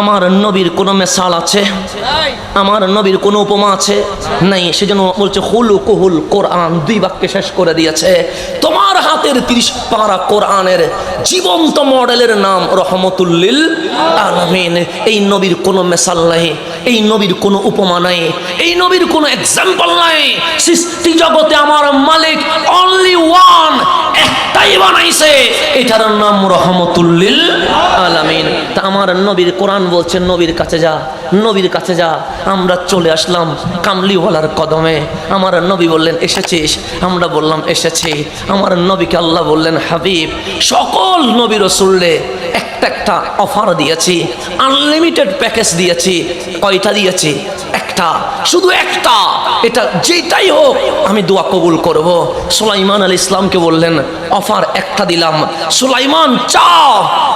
আমার নবীর কোনো মেসাল আছে? আমার নবীর কোনো উপমা আছে? নাই, সেজন্য বলছে হুল কুহুল কোরআন দুই বাক্যে শেষ করে দিয়েছে। তোমার হাতের তিরিশ পারা কোরআনের জীবন্ত মডেলের নাম রহমতুল্লিল আলমিন। এই নবীর কোনো মেসাল নাই, এই নবীর কোনো উপমা নাই, এই নবীর কোনো এক্সাম্পল নাই। সৃষ্টি জগতে আমার মালিক অনলি ওয়ান একটাই বানাইছে। এটার নাম রহমতুল্লিল আলামিন। তা আমার নবীর কোরআন বলছেন নবীর কাছে যা, নবীর কাছে যা, আমরা চলে আসলাম কামলিওয়ালার কদমে। আমার নবী বললেন, এসেছিস? আমরা বললাম, এসেছি। আমার নবীকে আল্লাহ বললেন, হাবিব, সকল নবী রসুল্লে একটা একটা অফার দিয়েছি, আনলিমিটেড প্যাকেজ দিয়েছি। কয়টা দিয়েছি? একটা, শুধু একটা। এটা যেটাই হোক, আমি দোয়া কবুল করব। সুলাইমান আল ইসলামকে বললেন, অফার একটা দিলাম। সুলাইমান, চাও,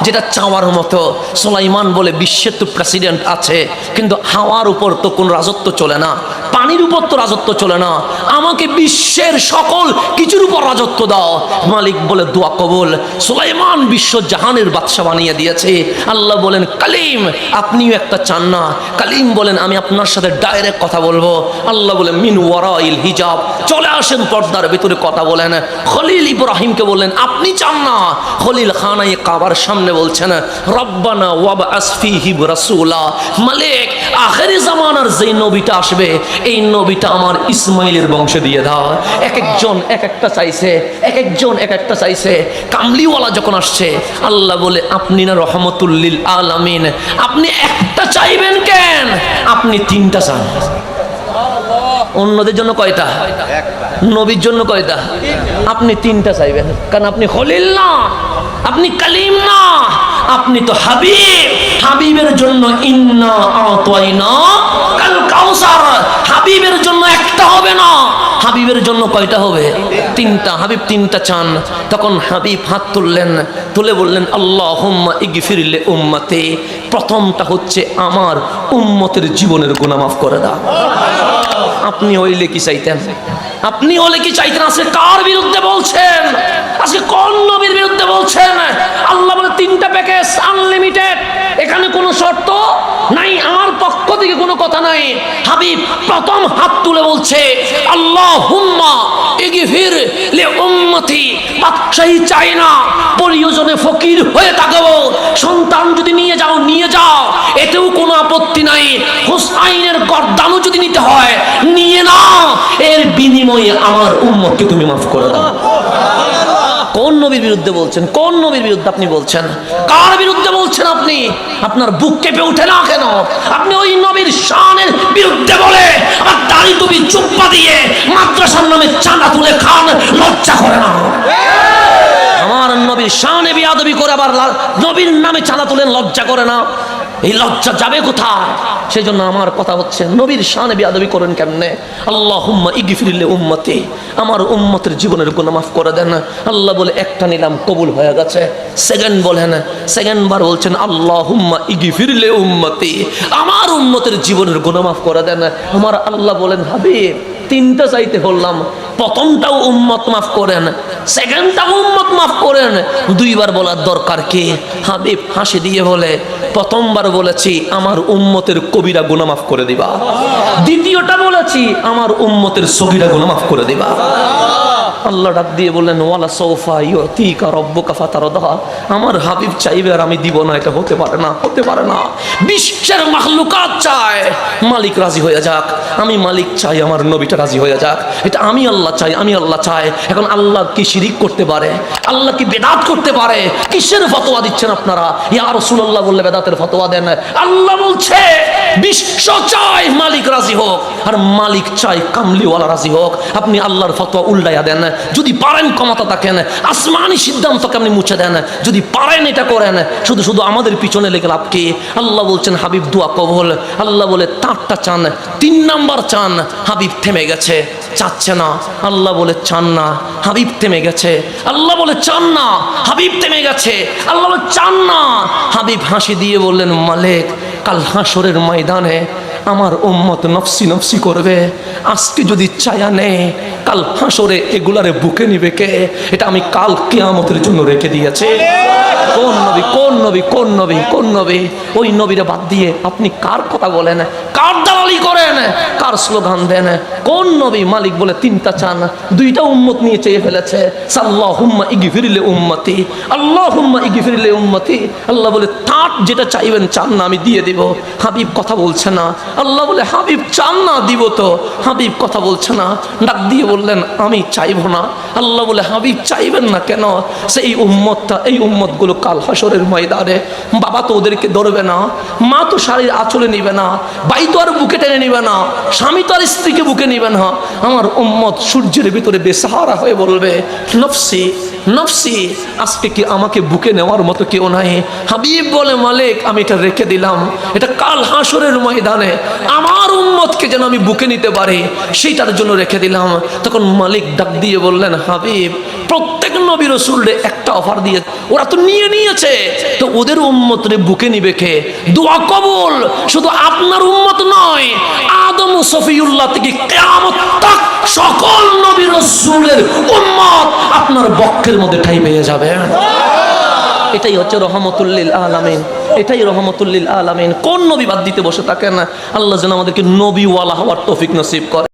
যেটা চাওয়ার মতো। সুলাইমান বলে বিশ্বের তো প্রেসিডেন্ট আছে, কিন্তু হাওয়ার উপর তো কোন রাজত্ব চলে না। পানির উপর তো রাজত্ব চলে না। আমাকে বিশ্বের সকল কিছুর উপর রাজত্ব দাও। মালিক বলে দোয়া কবুল। সুলাইমান বিশ্ব জাহানের বাদশা বানিয়ে দিয়েছে। আল্লাহ বলেন, কালিম, আপনিও একটা চান না। কালিম বলেন, আমি আপনার সাথে ডাইরেক্ট কথা বলব। আল্লাহ বলেন, মিন ওয়ারাইল হিজাব। চলে আসেন পর্দার ভিতরে কথা বলেন। খলিল ইব্রাহিমকে বললেন, আপনি চান না? খলিল খানাই কাবার সামনে বলছেন, রব্বানা ওয়াব আসফিহি রাসূলা। মালিক, আখেরি জামানার যেই নবীটা আসবে এই নবীটা আমার ইসমাইলের বংশে দিয়ে দাও। এক একজন এক একটা চাইছে এক একজন এক একটা চাইছে। কামলিওয়ালা যখন আসছে, আল্লাহ বলে, আপনি না রহমতুল্লিল আলামিন। আপনি একটা চাইবেন কেন? আপনি তিনটা চান। অন্যদের জন্য কয়টা? নবীর জন্য কয়টা? আপনি তিনটা চাইবেন। কারণ আপনি হলিল না, আপনি কালিম না, আপনি তো হাবিব। হাবিবের জন্য ইন্না আতাইনা কাল কাউসার হাবিবের জন্য একটা হবে না। হাবিবের জন্য কয়টা হবে? তিনটা। হাবিব তিনটা চান। তখন হাবিব হাত তুললেন, তুলে বললেন আল্লাহ হুম্মা ইগফিরলে উম্মাতে। প্রথমটা হচ্ছে, আমার উম্মতের জীবনের গুনাহ মাফ করে দাও। আপনি হইলে কি চাইতেন? আপনি হলে কি চাইতেন? আজকে কার বিরুদ্ধে বলছেন? আজকে কোন নবীর বিরুদ্ধে বলছেন? আল্লাহ বলে, তিনটা প্যাকেজ, আনলিমিটেড। এখানে কোনো শর্ত নাই, আমার পক্ষ থেকে কোনো কথা নাই। হাবিব প্রথম হাত তুলে বলছে আল্লাহ হুম্মা ইগফির লে উম্মতি বাদশাহী চাই না প্রয়োজনে ফকির হয়ে থাকব সন্তান যদি নিয়ে যাও নিয়ে যাও। এতেও কোনো আপত্তি নাই। হুসাইনের গর্দানও যদি নিতে হয়, নিয়ে নাও। এর বিনিময়ে আমার উম্মতকে তুমি মাফ করে দাও। কোন নবীর বিরুদ্ধে বলছেন? কোন নবীর বিরুদ্ধে আপনি বলছেন? কার বিরুদ্ধে বলছেন আপনি? আপনার বুক কেঁপে ওঠে না কেন? আপনি ওই নবীর শানের বিরুদ্ধে বলে, আর দাড়ি তুমি চুপ্পা দিয়ে মাদ্রাসার নামে চাঁদা তুলে খান, লজ্জা করে না। আমার নবীর শানে বিয়াদবি করে আবার নবীর নামে চাঁদা তুলেন লজ্জা করে না। এই লজ্জা যাবে কোথায়? সেই জন্য আমার কথা হচ্ছে, নবীর শানে বিয়াদবি করেন কেমনে? আল্লাহ ইগফিরিল্লে উম্মতি। আমার উম্মতের জীবনের গুনাহ মাফ করে দেন। আল্লাহ বলে, একটা নিলাম কবুল হয়ে গেছে। সেকেন্ড বলেন সেকেন্ড বার বলছেন আল্লাহ হুম্মা ইগফিরিল্লে উম্মতি। আমার উম্মতের জীবনের গুনাহ মাফ করে দেন। আমার আল্লাহ বলেন, হাবিব, তিনটা চাইতে বললাম প্রথমটাও উম্মত মাফ করেন। সেকেন্ডটাও উম্মত মাফ করেন। দুইবার বলার দরকার কি? হাবিব, হাসি দিয়ে বলে, প্রথমবার বলেছি, আমার উম্মতের কবিরা গুণা মাফ করে দিবা। দ্বিতীয়টা বলেছি, আমার উম্মতের সগিরা গুণা মাফ করে দিবা। আল্লাহ ডাক দিয়ে বললেন, ওয়ালা সৌফা ইয়তিকা রব্বুকা ফাতারদা আমার হাবিব চাইবে আর আমি দিব না, এটা হতে পারে না, হতে পারে না। বিশ্বের মাখলুকাত চায়, মালিক রাজি হয়ে যাক। আমি মালিক চাই, আমার নবীটা রাজি হয়ে যাক। এটা আমি আল্লাহ চাই, আমি আল্লাহ চাই। এখন আল্লাহ কি শিরিক করতে পারে? আল্লাহ কি বেদাত করতে পারে? কিসের ফতোয়া দিচ্ছেন আপনারা? ইয়া রাসূলুল্লাহ বললে বেদাতের ফতোয়া দেন। আল্লাহ বলছে, বিশ্ব চাই, মালিক রাজি হোক। আর মালিক চাই, কামলিওয়ালা রাজি হোক। আপনি আল্লাহর ফতোয়া উল্টাইয়া দেন। যদি পারেন ক্ষমতা থাকেন আসমানি সিদ্ধান্তকে আপনি মুছে দেন। যদি পারেন এটা করেন শুধু শুধু আমাদের পিছনে লেগে লাভ কি? আল্লাহ বলছেন, হাবিব, দোয়া কবল। আল্লাহ বলে, তারটা চান। তিন নাম্বার চান। হাবিব থেমে গেছে। চাচ্ছে না। আল্লাহ বলে, চান না। হাবিব থেমে গেছে। আল্লাহ বলে, চান না। হাবিব থেমে গেছে। আল্লাহ বলে, চান না। হাবিব হাসি দিয়ে বললেন, মালিক, কাল হাসরের ময়দানে আমার উম্মত নফসি নফসি করবে। আজকে যদি চায়া নে কাল হাসরে এগুলারে বুকে নিবে কে? এটা আমি কাল কেয়ামতের জন্য রেখে দিয়েছি। কোন নবী কোন নবী কোন নবী কোন নবী? ওই নবীরা বাদ দিয়ে আপনি কার কথা বলেন? কার দালালি করেন? কার স্লোগান দেন? কোন নবী মালিক বলে তিনটা চান? দুইটা উম্মত নিয়ে চেয়ে ফেলেছে। সাল্লাহ হুম্মা ইগিফিরিলে উম্মতি আল্লাহ হুম্মা ইগিফিরিলে উম্মতি। আল্লাহ বলে তাঁর যেটা চাইবেন চান না, আমি দিয়ে দিব। হাবিব কথা বলছে না। আল্লাহ বলে, হাবিব, চান না, দিব তো। হাবিব কথা বলছে না। ডাক দিয়ে বললেন, আমি চাইব না। আল্লাহ বলে, হাবিব, চাইবেন না কেন? সেই উম্মতটা, এই উম্মতগুলো কাল হাসরের ময়দানে। বাবা তো ওদেরকে ধরবে না, মা তো শাড়ির আঁচলে নিবে না, বাই তো আর বুকে টেনে নিবে না, স্বামী তো আর স্ত্রীকে বুকে নিবে না। আমার উম্মত সূর্যের ভিতরে বেসাহারা হয়ে বলবে, নফসি নফসি, আজকে কি আমাকে বুকে নেওয়ার মতো কেউ নাই? হাবিব বলে, মালিক, আমি এটা রেখে দিলাম। এটা কাল হাসরের ময়দানে। আমার উম্মতকে যেন আমি বুকে নিতে পারি, সেইটার জন্য রেখে দিলাম। তখন মালিক ডাক দিয়ে বললেন হাবিব, প্রত্যেক নবী রসুলরে একটা অফার দিয়ে, ওরা তো নিয়ে নিয়েছে। তো ওদের উম্মত রে বুকে নিবে কে? দোয়া কবুল, শুধু আপনার উম্মত নয়, আদম সফিউল্লাহ থেকে কেয়ামত তাক সকল নবী রসুলের উম্মত আপনার বক্ষের মধ্যে ঠাই পেয়ে যাবে। এটাই হচ্ছে রহমতুল্লিল আলামিন, এটাই রহমতুল্লিল আলামিন। কোন নবী বাদ দিতে বসে থাকেন আল্লাহ যেন আমাদেরকে নবীওয়ালা হওয়ার তৌফিক নসিব করে।